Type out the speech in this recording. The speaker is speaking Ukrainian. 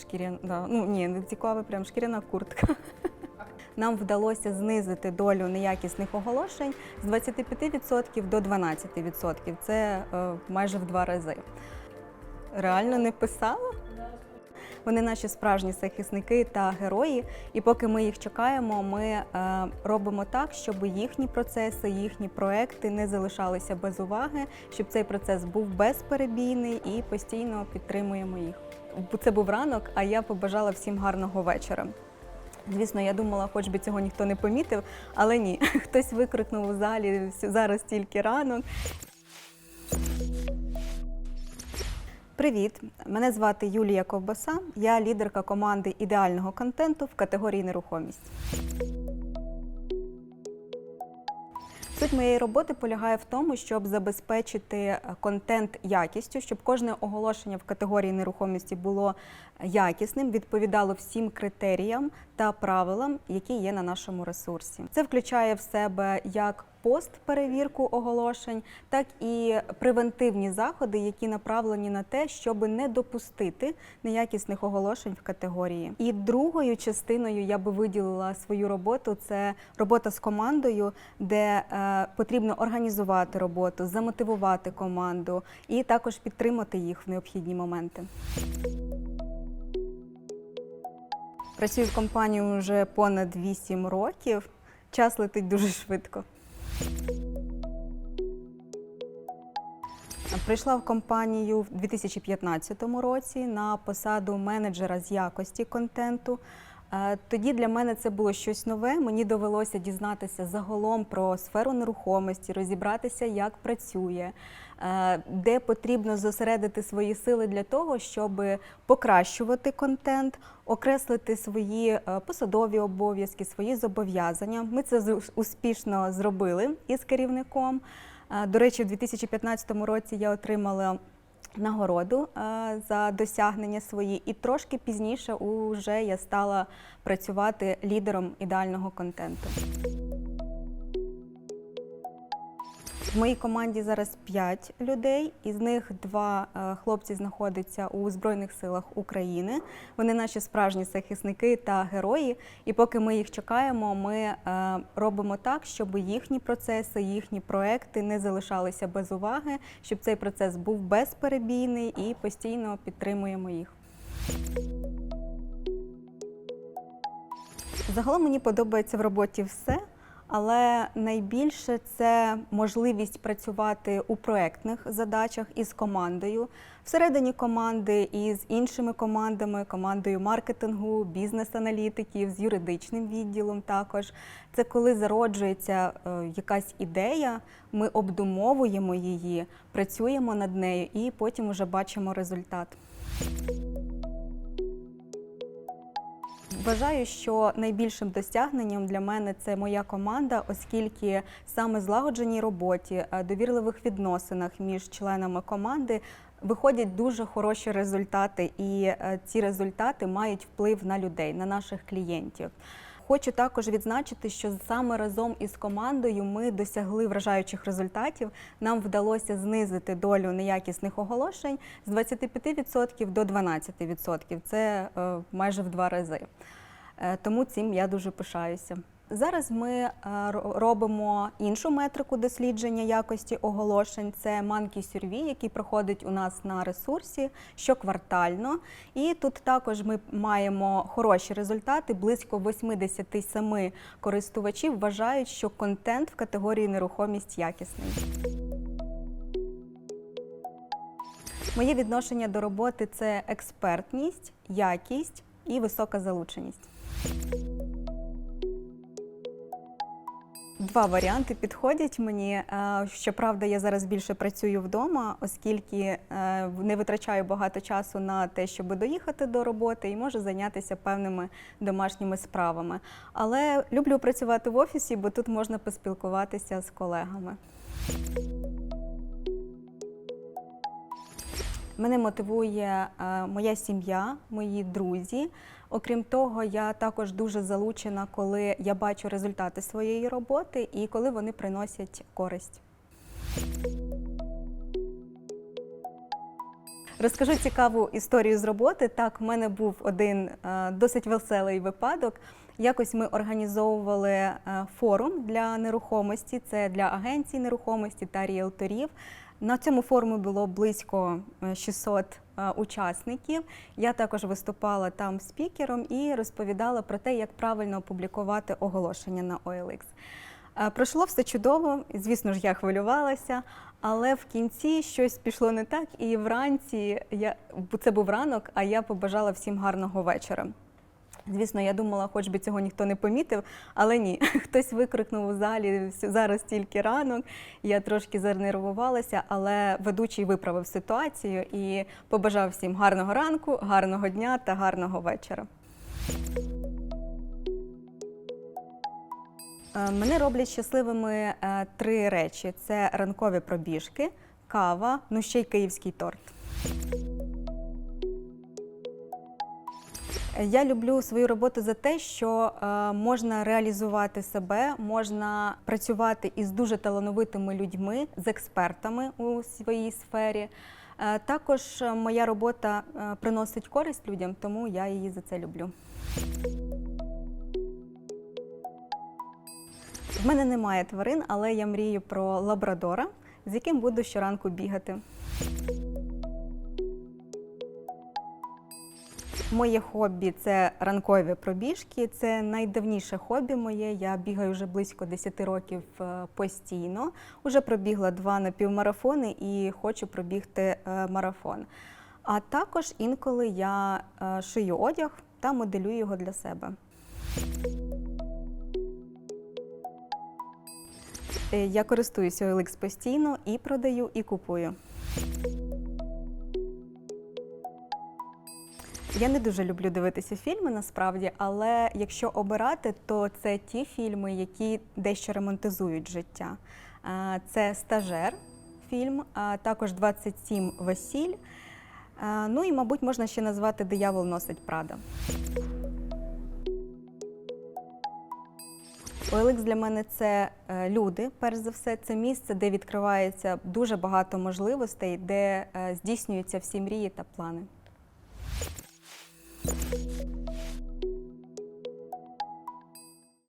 шкіряна, да, ну ні, не цікава, прям шкіряна куртка. Нам вдалося знизити долю неякісних оголошень з 25% до 12%. Це е, майже в два рази. Реально не писала? Вони наші справжні захисники та герої. І поки ми їх чекаємо, ми е, робимо так, щоб їхні процеси, їхні проекти не залишалися без уваги, щоб цей процес був безперебійний і постійно підтримуємо їх. Це був ранок, а я побажала всім гарного вечора. Звісно, я думала, хоч би цього ніхто не помітив, але ні, хтось викрикнув у залі зараз тільки ранок. Привіт! Мене звати Юлія Ковбаса. Я лідерка команди ідеального контенту в категорії нерухомість. Суть моєї роботи полягає в тому, щоб забезпечити е, контент якістю, щоб кожне оголошення в категорії нерухомості було якісним, відповідало всім критеріям та правилам, які є на нашому ресурсі. Це включає в себе як постперевірку оголошень, так і превентивні заходи, які направлені на те, щоб не допустити неякісних оголошень в категорії. І другою частиною я би виділила свою роботу це робота з командою, де е, потрібно організувати роботу, замотивувати команду і також підтримати їх в необхідні моменти. Працюю в компанії вже понад 8 років. Час летить дуже швидко. Прийшла в компанію в 2015 році на посаду менеджера з якості контенту. Е, Тоді для мене це було щось нове. Мені довелося дізнатися загалом про сферу нерухомості, розібратися, як працює, е, де потрібно зосередити свої сили для того, щоб покращувати контент, окреслити свої е, посадові обов'язки, свої зобов'язання. Ми це успішно зробили із керівником. До речі, в 2015 році я отримала нагороду е, за досягнення свої, і трошки пізніше уже я стала працювати лідером ідеального контенту. В моїй команді зараз 5 людей, із них два е, хлопці знаходяться у Збройних силах України. Вони наші справжні захисники та герої. І поки ми їх чекаємо, ми е, робимо так, щоб їхні процеси, їхні проекти не залишалися без уваги, щоб цей процес був безперебійний і постійно підтримуємо їх. Загалом мені подобається в роботі все, але найбільше це можливість працювати у проектних задачах із командою, всередині команди і з іншими командами, командою маркетингу, бізнес-аналітиків, з юридичним відділом також. Це коли зароджується е, якась ідея, ми обдумовуємо її, працюємо над нею і потім вже бачимо результат. Вважаю, що найбільшим досягненням для мене це моя команда, оскільки саме злагодженій роботі, е, довірливих відносинах між членами команди виходять дуже хороші результати, і е, ці результати мають вплив на людей, на наших клієнтів. Хочу також відзначити, що саме разом із командою ми досягли вражаючих результатів. Нам вдалося знизити долю неякісних оголошень з 25% до 12%. Це е, майже в два рази. Е, Тому цим я дуже пишаюся. Зараз ми е, робимо іншу метрику дослідження якості оголошень. Це Monkey Survey, який проходить у нас на ресурсі щоквартально. І тут також ми маємо хороші результати. Близько 87 користувачів вважають, що контент в категорії нерухомість якісний. Моє відношення до роботи це експертність, якість і висока залученість. Два варіанти підходять мені. Е, Щоправда, я зараз більше працюю вдома, оскільки е, не витрачаю багато часу на те, щоб доїхати до роботи і можу зайнятися певними домашніми справами. Але люблю працювати в офісі, бо тут можна поспілкуватися з колегами. Мене мотивує е, моя сім'я, мої друзі. Окрім того, я також дуже залучена, коли я бачу результати своєї роботи і коли вони приносять користь. Розкажу цікаву історію з роботи. Так, в мене був один е, досить веселий випадок. Якось ми організовували е, форум для нерухомості, це для агенцій нерухомості та ріелторів. На цьому форумі було близько е, 600 е, учасників. Я також виступала там спікером і розповідала про те, як правильно опублікувати оголошення на OLX. Е, Пройшло все чудово, звісно ж, я хвилювалася, але в кінці щось пішло не так, і вранці я це був ранок, а я побажала всім гарного вечора. Звісно, я думала, хоч би цього ніхто не помітив, але ні. Хтось викрикнув у залі зараз тільки ранок. Я трошки занервувалася, але ведучий виправив ситуацію і побажав всім гарного ранку, гарного дня та гарного вечора. Е, Мене роблять щасливими е, три речі: це ранкові пробіжки, кава, ну ще й київський торт. Я люблю свою роботу за те, що е, можна реалізувати себе, можна працювати із дуже талановитими людьми, з експертами у своїй сфері. Е, також моя робота е, приносить користь людям, тому я її за це люблю. В мене немає тварин, але я мрію про лабрадора, з яким буду щоранку бігати. Моє хобі це ранкові пробіжки. Це найдавніше хобі моє. Я бігаю вже близько 10 років е, постійно. Уже пробігла два напівмарафони і хочу пробігти е, марафон. А також інколи я е, шию одяг та моделюю його для себе. Я користуюся OLX постійно і продаю, і купую. Я не дуже люблю дивитися фільми насправді, але якщо обирати, то це ті фільми, які дещо ремонтизують життя. Це стажер фільм, а також 27 весіль. Ну і, мабуть, можна ще назвати Диявол носить Прада. OLX для мене це е, люди, перш за все, це місце, де відкривається дуже багато можливостей, де е, здійснюються всі мрії та плани.